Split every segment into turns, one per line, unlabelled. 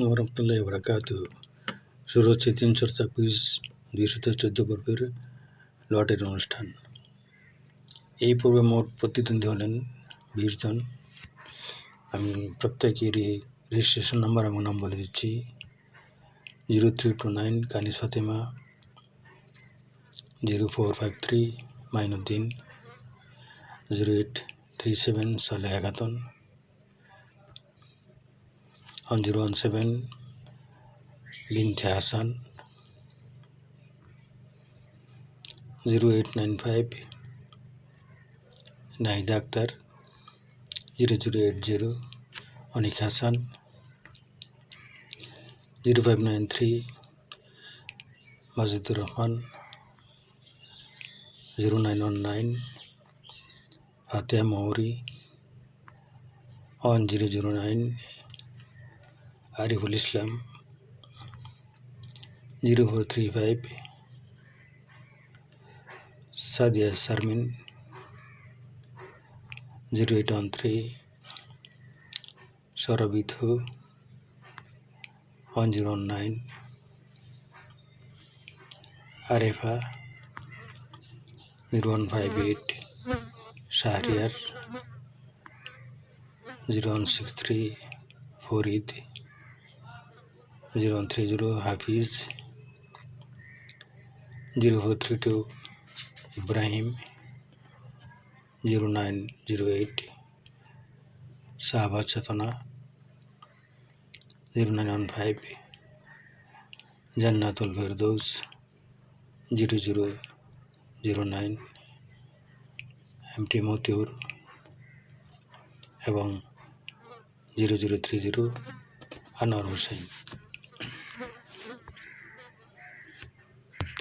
রহমতুল্লাহ বরাকাত শুরু হচ্ছে তিনশো ছাব্বিশ দুইশত চোদ্দ পর্বের লটের অনুষ্ঠান। এই পর্বে মোট প্রতিদ্বন্দ্বী হলেন বিশ জন। আমি প্রত্যেকেরই রেজিস্ট্রেশন নাম্বার এবং নাম বলে দিচ্ছি। Zero three two nine Kanis Fatema zero four five three Mainuddin, zero eight three seven Saleha Khatun one zero one seven Binte Hasan zero eight nine five Nahida Akter zero zero eight zero Anik Hasan, zero five nine three Majidur Rahman, zero nine one nine Fateha Mouri, one zero zero nine Ariful Islam, zero four three five, Sadia Sharmin, zero eight one three Sorbithu one zero one nine, Arefa, zero one five eight, Shahriar, zero one six three, Farid zero one three zero Hafiz zero four three two Ibrahim zero nine zero eight Shahbaz Chetona zero nine one five Jannatul Ferdous zero zero zero nine MT Motiur এবং zero zero three zero Anwar Hossain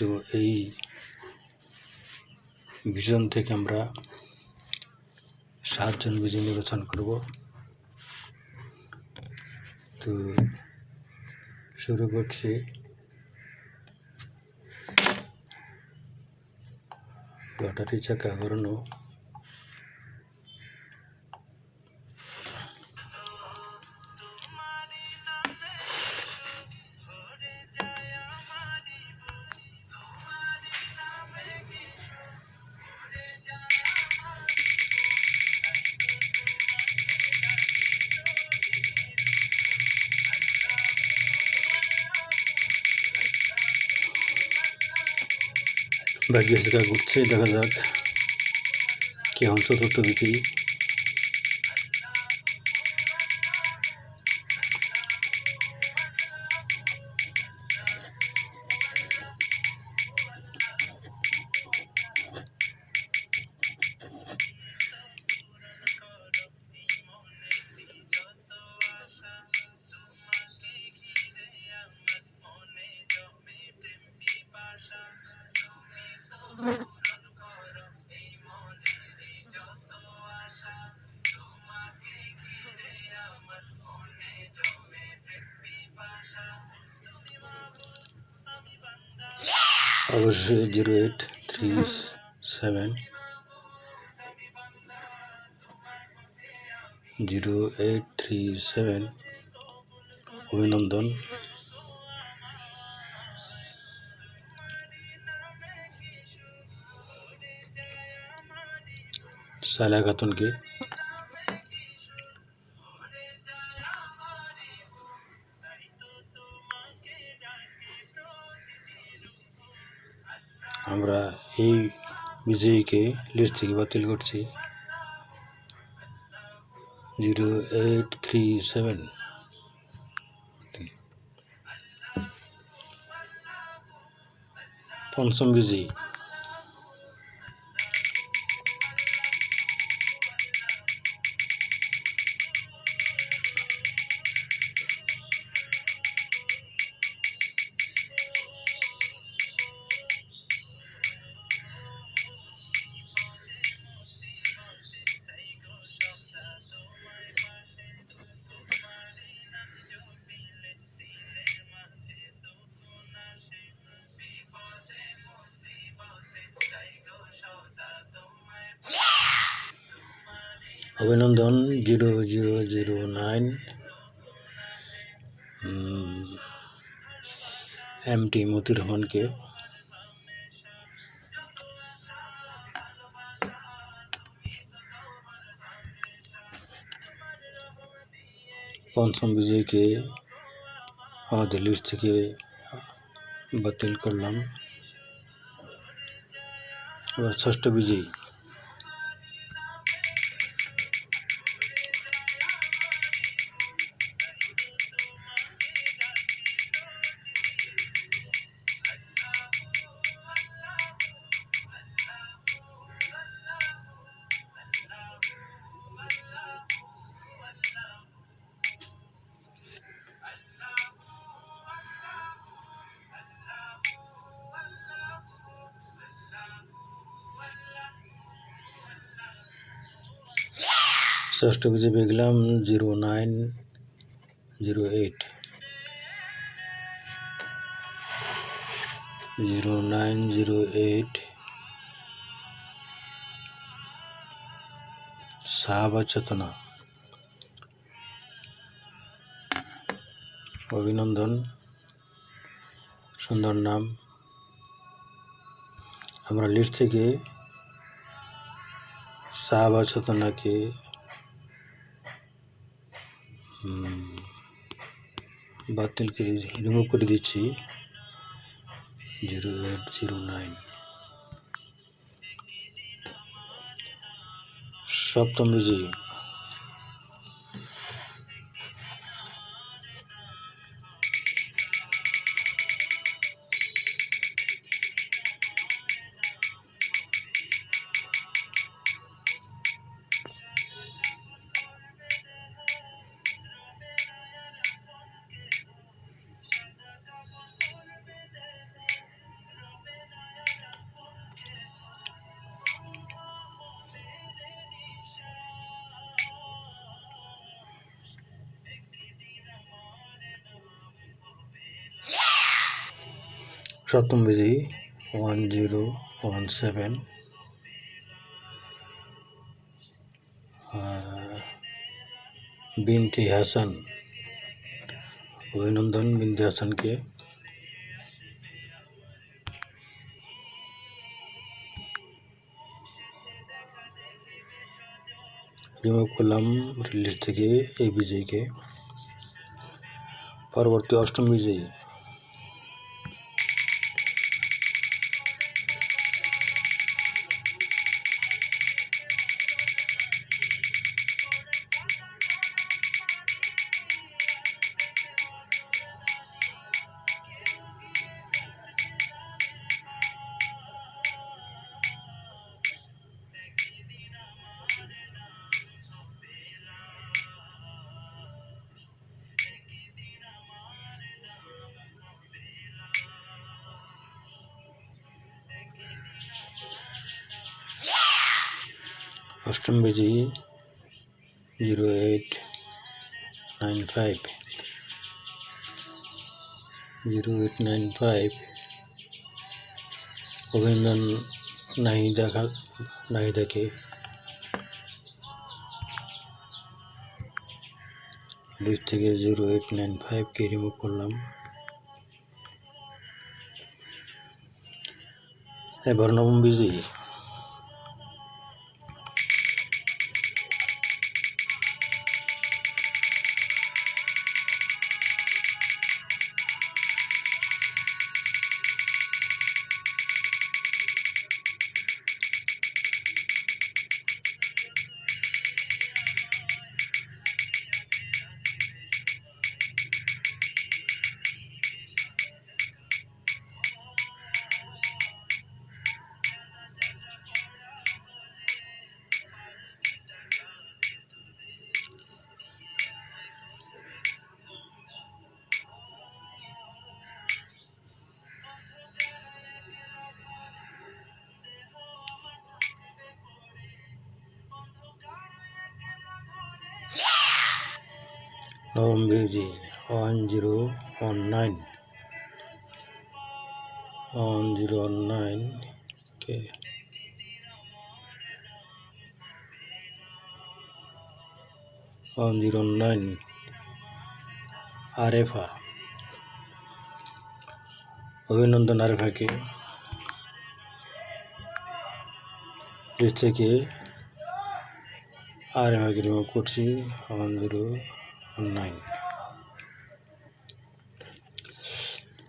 তো এই vision থেকে আমরা সাতজন বিজয় নির্বাচন করব। তো শুরু করছি। লটারি চাকা ঘোরানো। ভাগ্য জায়গা ঘুরছে দেখা যাক কে হন চতুর্থ বিজয়ী অবশ্যই zero eight three seven zero eight three seven অভিনন্দন। সালেহা খাতুনকে বিজয়ীকে লিস্ট থেকে বাতিল করছি। Zero eight three seven. পঞ্চম বিজয়ী অভিনন্দন, zero zero zero nine M T Motiur রহমানকে পঞ্চম বিজয়কে আমাদের লিস্ট থেকে বাতিল করলাম। এবার ষষ্ঠ বিজয়ী। ষষ্ঠ বিজয় পেয়ে গেলাম zero nine, zero eight. Zero nine, zero eight. Sahaba Chetona. অভিনন্দন। সুন্দর নাম। আমরা লিস্ট থেকে সাহাবা চেতনাকে বাতিল করে রিমুভ করে দিচ্ছি জিরো এইট জিরো নাইন। সপ্তম বিজয়ী সপ্তম one zero one seven Binti Hasan, অভিনন্দন বিনতি হাসানকে। রিমুভ করলাম রিলিজ থেকে এই বিজয়ীকে। পরবর্তী অষ্টম বিজয়ী। অষ্টম বিজয়ী zero eight nine five zero eight nine five অভিনন্দন নাহিদা খা নাহিদাকে লিস্ট থেকে জিরো এইট নাইন ফাইভকে রিমুভ করলাম। এবার নবম বিজয়ী বিজয়ী one zero one nine one zero one nine কে ওয়ান জিরো নাইন আরেফা অভিনন্দন আরে ভাইকে লিস্ট থেকে আরে ভাইকে রিমুভ করছি। ওয়ান জিরো নাইন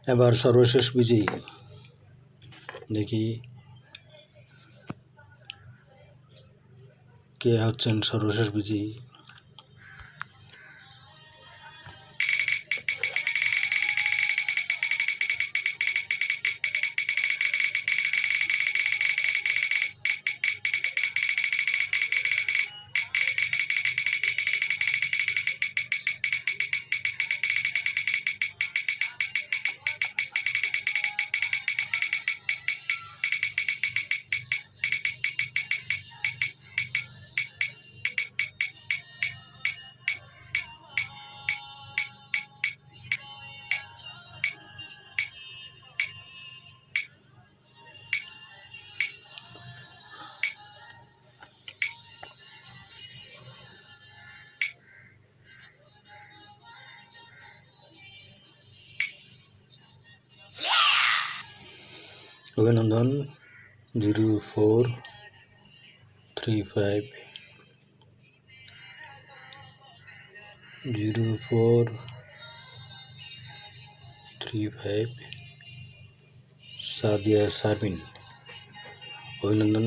এবার সর্বশেষ বিজয়ী। দেখি কে হচ্ছেন সর্বশেষ বিজয়ী। অভিনন্দন zero four three five zero four three five Sadia Sharmin অভিনন্দন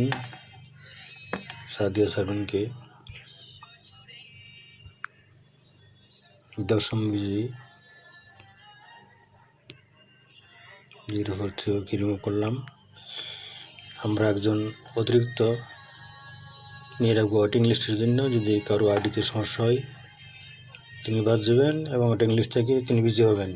সাদিয়া সারমিনকে দশম বিজয়ী জিরো ওকে করলাম আমরা একজন অতিরিক্ত নিয়ে ওয়েটিং লিস্টের জন্য যদি কারও আইডিতে সমস্যা হয়, তিনি বাদ যাবেন এবং ওয়েটিং লিস্ট থেকে তিনি বিজি হবেন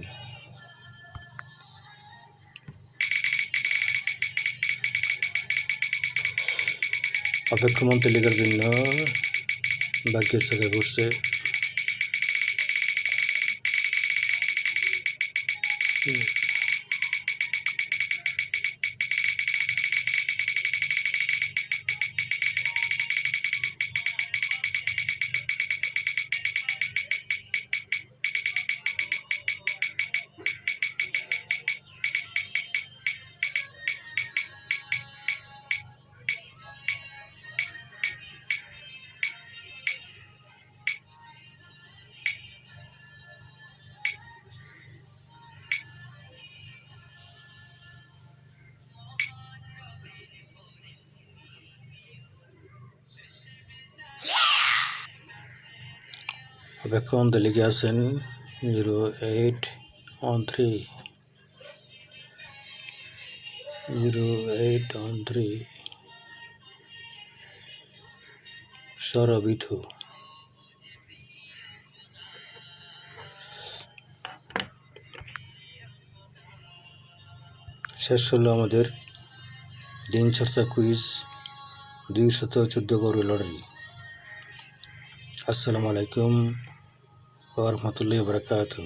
অপেক্ষমান তালিকার জন্য বাকি সাথে করছে হুম। আছেন zero eight one three. Sorbithu. শেষ হলো আমাদের দিন চর্চা কুইজ দুইশত চোদ্দ গরু লটারি আসসালামু আলাইকুম। వరహమతుల్లా వబర్కాతు